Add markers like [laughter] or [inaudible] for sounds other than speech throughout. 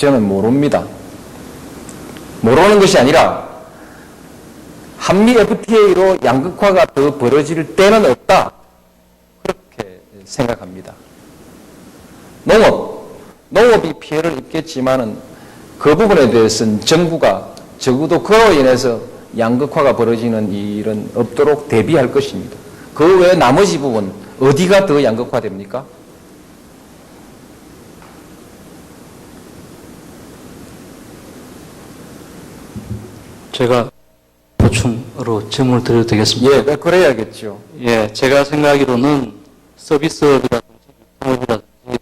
저는 모릅니다. 모르는 것이 아니라 한미 FTA로 양극화가 더 벌어질 때는 없다. 그렇게 생각합니다. 농업, 농업이 피해를 입겠지만은 그 부분에 대해서는 정부가 적어도 그로 인해서 양극화가 벌어지는 일은 없도록 대비할 것입니다. 그 외 나머지 부분 어디가 더 양극화됩니까? 제가 보충으로 질문을 드려도 되겠습니까? 예, 그래야겠죠. 예, 제가 생각하기로는 서비스업이라든지 유통업이라든지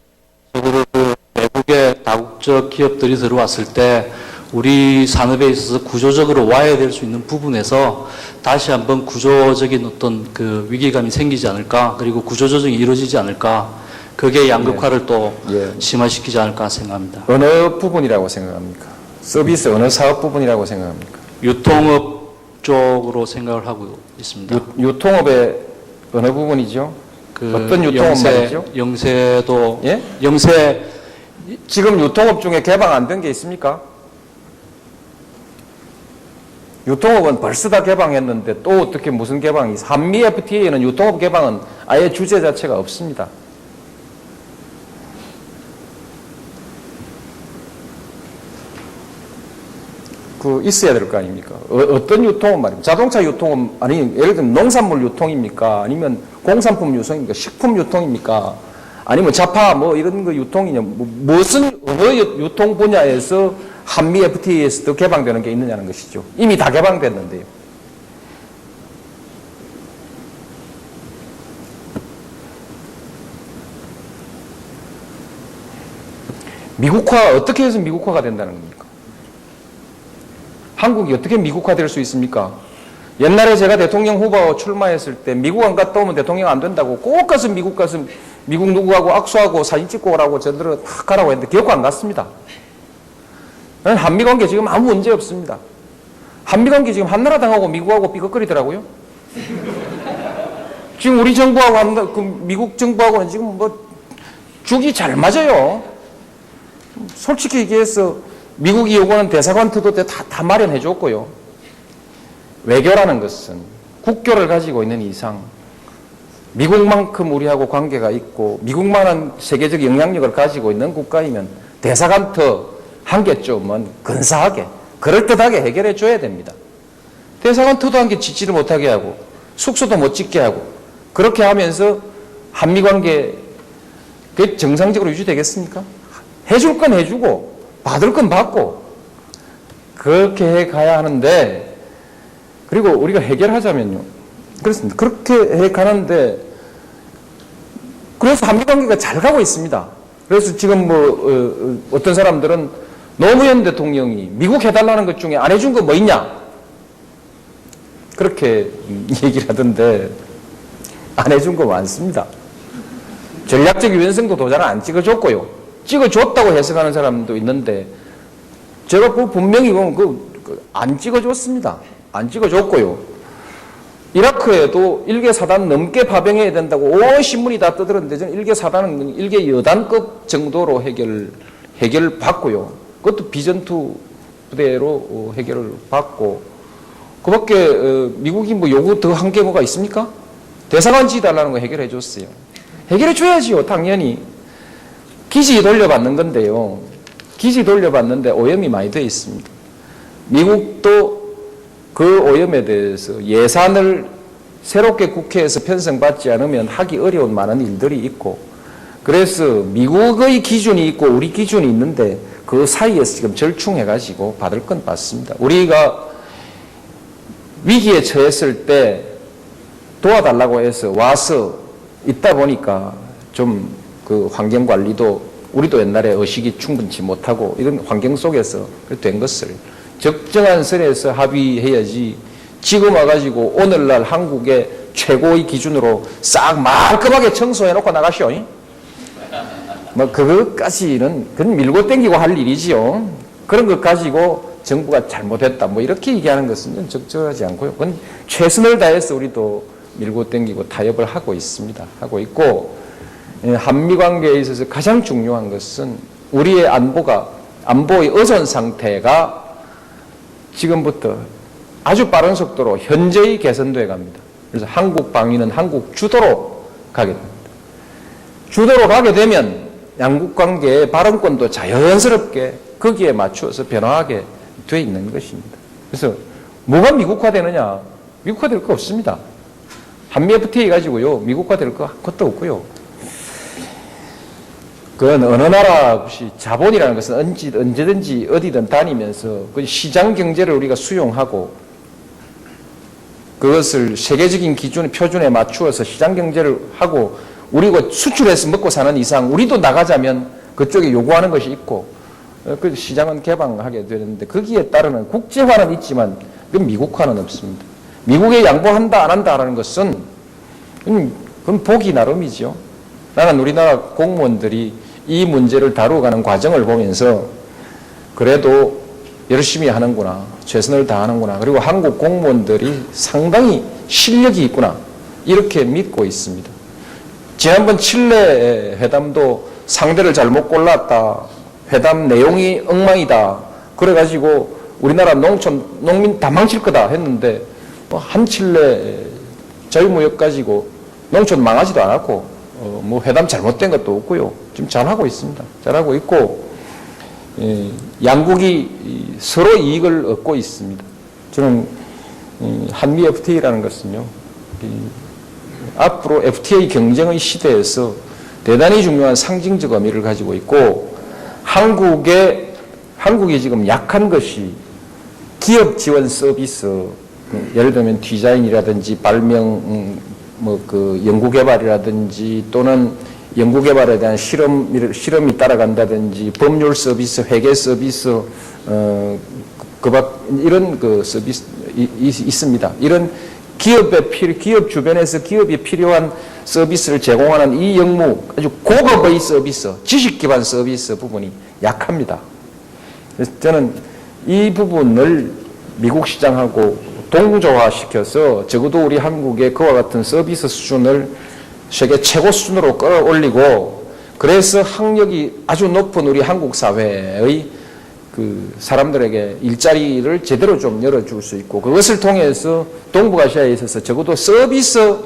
적어도 그 외국의 다국적 기업들이 들어왔을 때 우리 산업에 있어서 구조적으로 와야 될 수 있는 부분에서 다시 한번 구조적인 어떤 그 위기감이 생기지 않을까 그리고 구조조정이 이루어지지 않을까 그게 양극화를 또 예. 심화시키지 않을까 생각합니다. 어느 부분이라고 생각합니까? 서비스 어느 사업 부분이라고 생각합니까? 유통업 쪽으로 생각을 하고 있습니다. 유, 유통업의 어느 부분이죠? 그 어떤 유통업 영세, 말이죠? 영세도 예? 영세 지금 유통업 중에 개방 안 된 게 있습니까? 유통업은 벌써 다 개방했는데 또 어떻게 무슨 개방이? 한미 FTA에는 유통업 개방은 아예 주제 자체가 없습니다. 그 있어야 될 거 아닙니까? 어, 떤 유통업 말입니까? 자동차 유통업 아니 예를 들면 농산물 유통입니까? 아니면 공산품 유통입니까? 식품 유통입니까? 아니면 자파 뭐 이런 거 유통이냐? 뭐, 무슨 어느 유- 유통 분야에서 한미 FTA에서도 개방되는 게 있느냐는 것이죠. 이미 다 개방됐는데요. 미국화 어떻게 해서 미국화가 된다는 겁니까? 한국이 어떻게 미국화 될 수 있습니까? 옛날에 제가 대통령 후보 출마했을 때 미국 안 갔다 오면 대통령 안 된다고 꼭 가서 미국 가서 미국 누구하고 악수하고 사진 찍고 오라고 저들은 다 가라고 했는데 기억 안 갔습니다. 저는 한미 관계 지금 아무 문제 없습니다. 한미 관계 지금 한나라당하고 미국하고 삐걱거리더라고요. [laughs] 지금 우리 정부하고 그 미국 정부하고는 지금 뭐 죽이 잘 맞아요. 솔직히 얘기해서 미국이 요구하는 대사관 투도 때 다, 다 마련해 줬고요. 외교라는 것은 국교를 가지고 있는 이상 미국만큼 우리하고 관계가 있고 미국만한 세계적 영향력을 가지고 있는 국가이면 대사관 터 한 개쯤은 근사하게 그럴듯하게 해결해 줘야 됩니다. 대사관 터도 한 개 짓지를 못하게 하고 숙소도 못 짓게 하고 그렇게 하면서 한미 관계 그게 정상적으로 유지되겠습니까? 해줄 건 해주고 받을 건 받고 그렇게 해 가야 하는데 그리고 우리가 해결하자면요. 그렇습니다. 그렇게 해 가는데 그래서 한미 관계가 잘 가고 있습니다. 그래서 지금 뭐 어, 떤 사람들은 노무현 대통령이 미국 해달라는 것 중에 안 해준 거 뭐 있냐? 그렇게 [laughs] 얘기를 하던데 안 해준 거 많습니다. 전략적 유연성도 도장 안 찍어줬고요. 찍어줬다고 해석하는 사람도 있는데 제가 그 분명히 보면 그안 찍어줬습니다. 안 찍어줬고요. 이라크에도 일개 사단 넘게 파병해야 된다고 온 신문이 다 떠들었는데 저는 일개 사단은 일개 여단급 정도로 해결 해결 받고요. 그것도 비전투 부대로 어, 해결을 받고 그밖에 어, 미국이 뭐 요구 더 한 게 뭐가 있습니까? 대사관 지달라는 거 해결해 줬어요. 해결해 줘야지요, 당연히. 기지 돌려받는 건데요. 기지 돌려받는데 오염이 많이 되어 있습니다. 미국도 그 오염에 대해서 예산을 새롭게 국회에서 편성받지 않으면 하기 어려운 많은 일들이 있고 그래서 미국의 기준이 있고 우리 기준이 있는데 그 사이에서 지금 절충해가지고 받을 건 받습니다. 우리가 위기에 처했을 때 도와달라고 해서 와서 있다 보니까 좀 그 환경 관리도 우리도 옛날에 의식이 충분치 못하고 이런 환경 속에서 된 것을 적정한 선에서 합의해야지 지금 와가지고 오늘날 한국의 최고의 기준으로 싹 말끔하게 청소해놓고 나가시오. 뭐 그것까지는 그건 밀고 땡기고 할 일이지요. 그런 것 가지고 정부가 잘못했다 뭐 이렇게 얘기하는 것은 좀 적절하지 않고요. 그건 최선을 다해서 우리도 밀고 땡기고 타협을 하고 있습니다. 하고 있고 예, 한미 관계에 있어서 가장 중요한 것은 우리의 안보가 안보의 의존 상태가 지금부터 아주 빠른 속도로 현저히 개선돼 갑니다. 그래서 한국 방위는 한국 주도로 가게 됩니다. 주도로 가게 되면 양국 관계의 발언권도 자연스럽게 거기에 맞추어서 변화하게 돼 있는 것입니다. 그래서 뭐가 미국화되느냐? 미국화될 거 없습니다. 한미 FTA 가지고요 미국화될 거 것도 없고요. 그건 어느 나라 없이 자본이라는 것은 언제, 언제든지 어디든 다니면서 그 시장 경제를 우리가 수용하고 그것을 세계적인 기준, 표준에 맞추어서 시장 경제를 하고 우리가 수출해서 먹고 사는 이상 우리도 나가자면 그쪽에 요구하는 것이 있고 어, 그 시장은 개방하게 되는데 거기에 따르는 국제화는 있지만 그 미국화는 없습니다. 미국에 양보한다 안 한다라는 것은 그건, 보기 나름이죠. 나는 우리나라 공무원들이 이 문제를 다루어가는 과정을 보면서 그래도 열심히 하는구나, 최선을 다하는구나, 그리고 한국 공무원들이 상당히 실력이 있구나, 이렇게 믿고 있습니다. 지난번 칠레 회담도 상대를 잘못 골랐다, 회담 내용이 엉망이다, 그래가지고 우리나라 농촌, 농민 다 망칠 거다 했는데, 뭐한 칠레 자유무역 가지고 농촌 망하지도 않았고, 어, 뭐 회담 잘못된 것도 없고요. 지금 잘하고 있습니다. 잘하고 있고, 예, 양국이 이 서로 이익을 얻고 있습니다. 저는 이 한미 FTA라는 것은요, 이 앞으로 FTA 경쟁의 시대에서 대단히 중요한 상징적 의미를 가지고 있고, 한국의, 한국이 지금 약한 것이 기업 지원 서비스, 음, 예를 들면 디자인이라든지 발명, 음, 뭐 그 연구개발이라든지 또는 연구개발에 대한 실험, 실험이 따라간다든지 법률 서비스, 회계 서비스, 어, 그밖 이런 그 서비스 이, 이, 있습니다. 이런 기업의 필, 기업 주변에서 기업이 필요한 서비스를 제공하는 이 영무 아주 고급의 서비스, 지식 기반 서비스 부분이 약합니다. 그래서 저는 이 부분을 미국 시장하고 동조화시켜서 적어도 우리 한국의 그와 같은 서비스 수준을 세계 최고 수준으로 끌어올리고 그래서 학력이 아주 높은 우리 한국 사회의 그 사람들에게 일자리를 제대로 좀 열어줄 수 있고 그것을 통해서 동북아시아에 있어서 적어도 서비스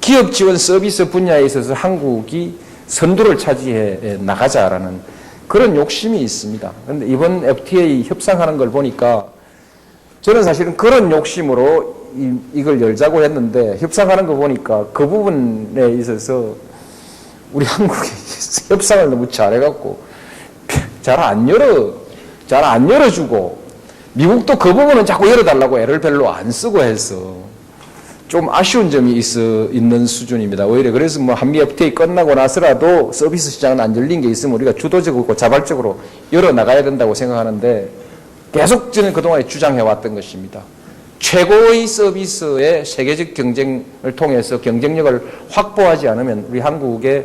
기업 지원 서비스 분야에 있어서 한국이 선두를 차지해 나가자라는 그런 욕심이 있습니다. 그런데 이번 FTA 협상하는 걸 보니까 저는 사실은 그런 욕심으로 이, 이걸 열자고 했는데 협상하는 거 보니까 그 부분에 있어서 우리 한국이 [laughs] 협상을 너무 잘해갖고 잘 안 열어 잘 안 열어주고 미국도 그 부분은 자꾸 열어달라고 애를 별로 안 쓰고 해서 좀 아쉬운 점이 있어 있는 수준입니다. 오히려 그래서 뭐 한미 FTA 끝나고 나서라도 서비스 시장은 안 열린 게 있으면 우리가 주도적이고 자발적으로 열어 나가야 된다고 생각하는데 계속 저는 그동안에 주장해왔던 것입니다. 최고의 서비스의 세계적 경쟁을 통해서 경쟁력을 확보하지 않으면 우리 한국의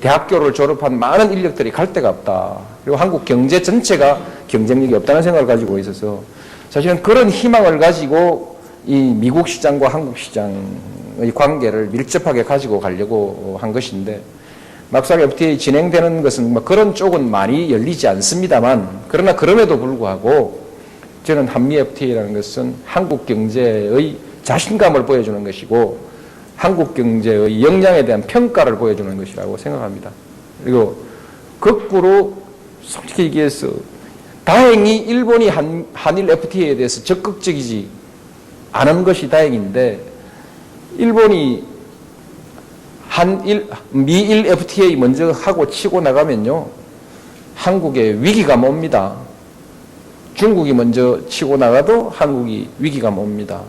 대학교를 졸업한 많은 인력들이 갈 데가 없다. 그리고 한국 경제 전체가 경쟁력이 없다는 생각을 가지고 있어서 사실은 그런 희망을 가지고 이 미국 시장과 한국 시장의 관계를 밀접하게 가지고 가려고 한 것인데 막상 FTA 진행되는 것은 뭐 그런 쪽은 많이 열리지 않습니다만 그러나 그럼에도 불구하고 저는 한미 FTA라는 것은 한국 경제의 자신감을 보여주는 것이고 한국 경제의 역량에 대한 평가를 보여주는 것이라고 생각합니다. 그리고 거꾸로 솔직히 얘기해서 다행히 일본이 한, 한일 FTA에 대해서 적극적이지 않은 것이 다행인데 일본이 한일 미일 FTA 먼저 하고 치고 나가면요 한국의 위기가 옵니다. 중국이 먼저 치고 나가도 한국이 위기가 옵니다.